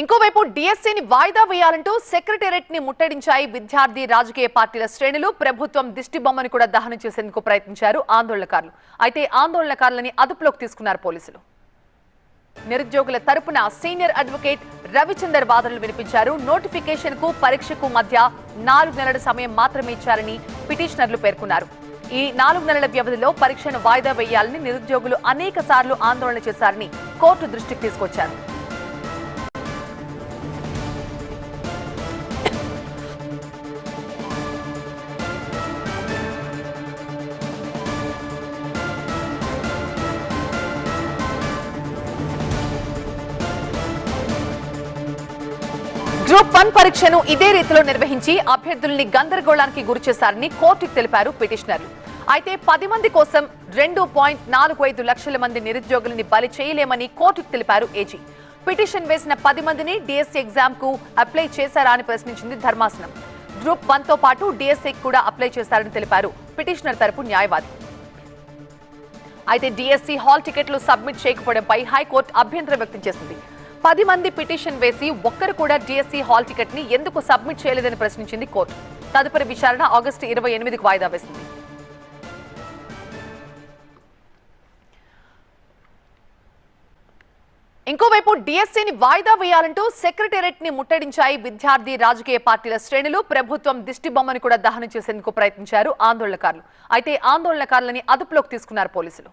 ఇంకోవైపు డిఎస్సీని వాయిదా వేయాలంటూ సెక్రటేరియట్ని ముట్టడించాయి విద్యార్థి రాజకీయ పార్టీల శ్రేణులు. ప్రభుత్వం దిష్టిబొమ్మను కూడా దహనం చేసేందుకు ప్రయత్నించారు ఆందోళనకారులు. అయితే ఆందోళనకారులని అదుపులోకి తీసుకున్నారు పోలీసులు. నిరుద్యోగుల తరపున సీనియర్ అడ్వకేట్ రవిచందర్ వాదనలు వినిపించారు. నోటిఫికేషన్కు పరీక్షకు మధ్య నాలుగు నెలల సమయం మాత్రమే ఇచ్చారని పిటిషనర్లు పేర్కొన్నారు. ఈ నాలుగు నెలల వ్యవధిలో పరీక్షను వాయిదా వేయాలని నిరుద్యోగులు అనేక సార్లు ఆందోళన చేశారని కోర్టు దృష్టికి తీసుకొచ్చారు. గ్రూప్ వన్ పరీక్షను ఇదే రీతిలో నిర్వహించి అభ్యర్థుల్ని గందరగోళానికి గురిచేశారని కోర్టుకు తెలిపారు పిటిషనర్లు. అయితే పది మంది కోసం రెండు పాయింట్ నాలుగు ఐదు లక్షల మంది నిరుద్యోగులని బలి చేయలేమని కోర్టుకు తెలిపారు ఏజీ. పిటిషన్ వేసిన పది మందిని డిఎస్సీ ఎగ్జామ్కు అప్లై చేశారా అని ప్రశ్నించింది ధర్మాసనం. గ్రూప్ వన్తో పాటు డిఎస్సీ కూడా అప్లై చేశారని తెలిపారు పిటిషనర్ తరపు న్యాయవాది. అయితే డిఎస్సీ హాల్ టికెట్లు సబ్మిట్ చేయకపోవడంపై హైకోర్టు అభ్యంతరం వ్యక్తం చేసింది. పది మంది పిటిషన్ వేసి ఒక్కరు కూడా డిఎస్సీ హాల్ టికెట్ని ఎందుకు సబ్మిట్ చేయలేదని ప్రశ్నించింది కోర్టు. తదుపరి విచారణ ఆగస్టు ఇరవై ఎనిమిదికి వాయిదా వేసింది. ఇంకోవైపు డిఎస్సీని వాయిదా వేయాలంటూ సెక్రటేరియట్ని ముట్టడించాయి విద్యార్థి రాజకీయ పార్టీల శ్రేణులు. ప్రభుత్వం దిష్టిబొమ్మను కూడా దహనం చేసేందుకు ప్రయత్నించారు ఆందోళనకారులు. అయితే ఆందోళనకారులని అదుపులోకి తీసుకున్నారు పోలీసులు.